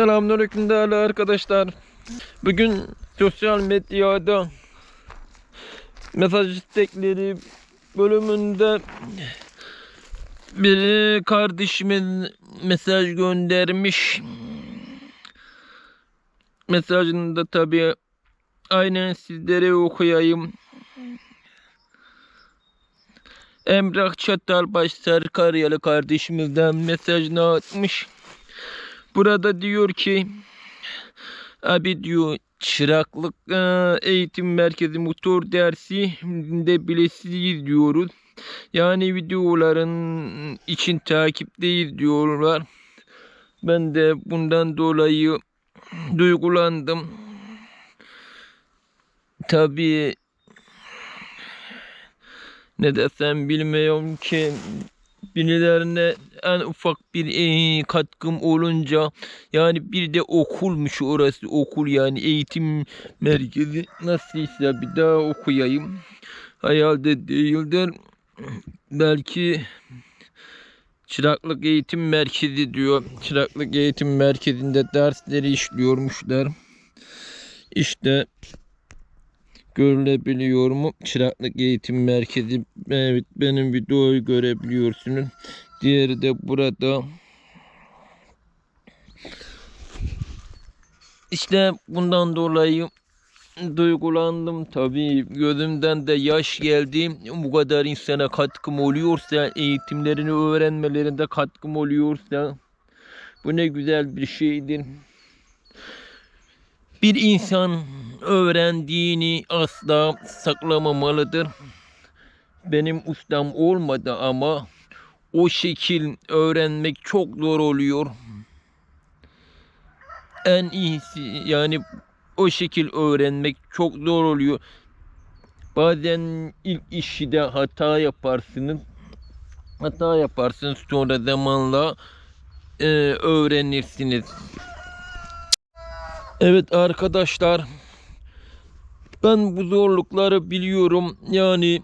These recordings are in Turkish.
Selamünaleyküm değerli arkadaşlar. Bugün sosyal medyada mesaj istekleri bölümünde bir kardeşimin mesaj göndermiş. Mesajını da tabi aynen sizlere okuyayım. Emrah Çatalbaş Sarıkaryalı kardeşimizden mesajını atmış. Burada diyor ki abi diyor çıraklık e, eğitim merkezi motor dersi de bilesiz diyoruz. Yani videoların için takipteyiz diyorlar. Ben de bundan dolayı duygulandım. Tabii ne desem bilmiyorum ki birilerine en ufak bir e, katkım olunca yani bir de okulmuş orası okul yani eğitim merkezi. Nasılsa bir daha okuyayım. Hayalde değildir. Belki çıraklık eğitim merkezi diyor. Çıraklık eğitim merkezinde dersleri işliyormuşlar. İşte görülebiliyor mu? Çıraklık Eğitim Merkezi. Evet benim videoyu görebiliyorsunuz. Diğeri de burada. İşte bundan dolayı duygulandım tabii gözümden de yaş geldi bu kadar insana katkım oluyorsa eğitimlerini öğrenmelerinde katkım oluyorsa bu ne güzel bir şeydir bir insan öğrendiğini asla saklamamalıdır. Benim ustam olmadı ama o şekil öğrenmek çok zor oluyor. En iyisi yani o şekil öğrenmek çok zor oluyor. Bazen ilk işi de hata yaparsınız. Hata yaparsınız sonra zamanla e, öğrenirsiniz. Evet arkadaşlar. Ben bu zorlukları biliyorum. Yani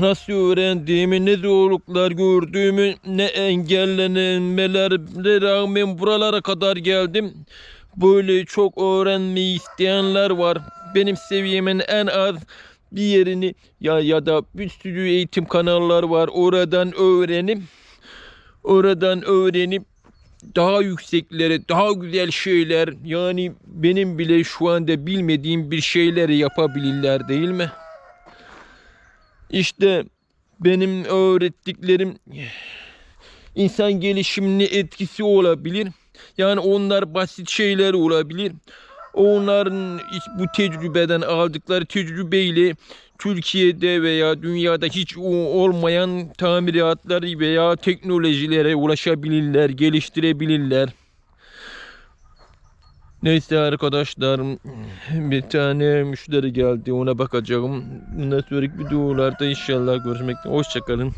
nasıl öğrendiğimi, ne zorluklar gördüğümü, ne engellenmelere rağmen buralara kadar geldim. Böyle çok öğrenmeyi isteyenler var. Benim seviyemin en az bir yerini ya ya da bir sürü eğitim kanallar var. Oradan öğrenip oradan öğrenip daha yükseklere, daha güzel şeyler yani benim bile şu anda bilmediğim bir şeyleri yapabilirler değil mi? İşte benim öğrettiklerim insan gelişimine etkisi olabilir. Yani onlar basit şeyler olabilir. Onların bu tecrübeden aldıkları tecrübeyle Türkiye'de veya dünyada hiç olmayan tamiratları veya teknolojilere ulaşabilirler, geliştirebilirler. Neyse arkadaşlar bir tane müşteri geldi ona bakacağım. Bundan sonraki videolarda inşallah görüşmek Hoşçakalın.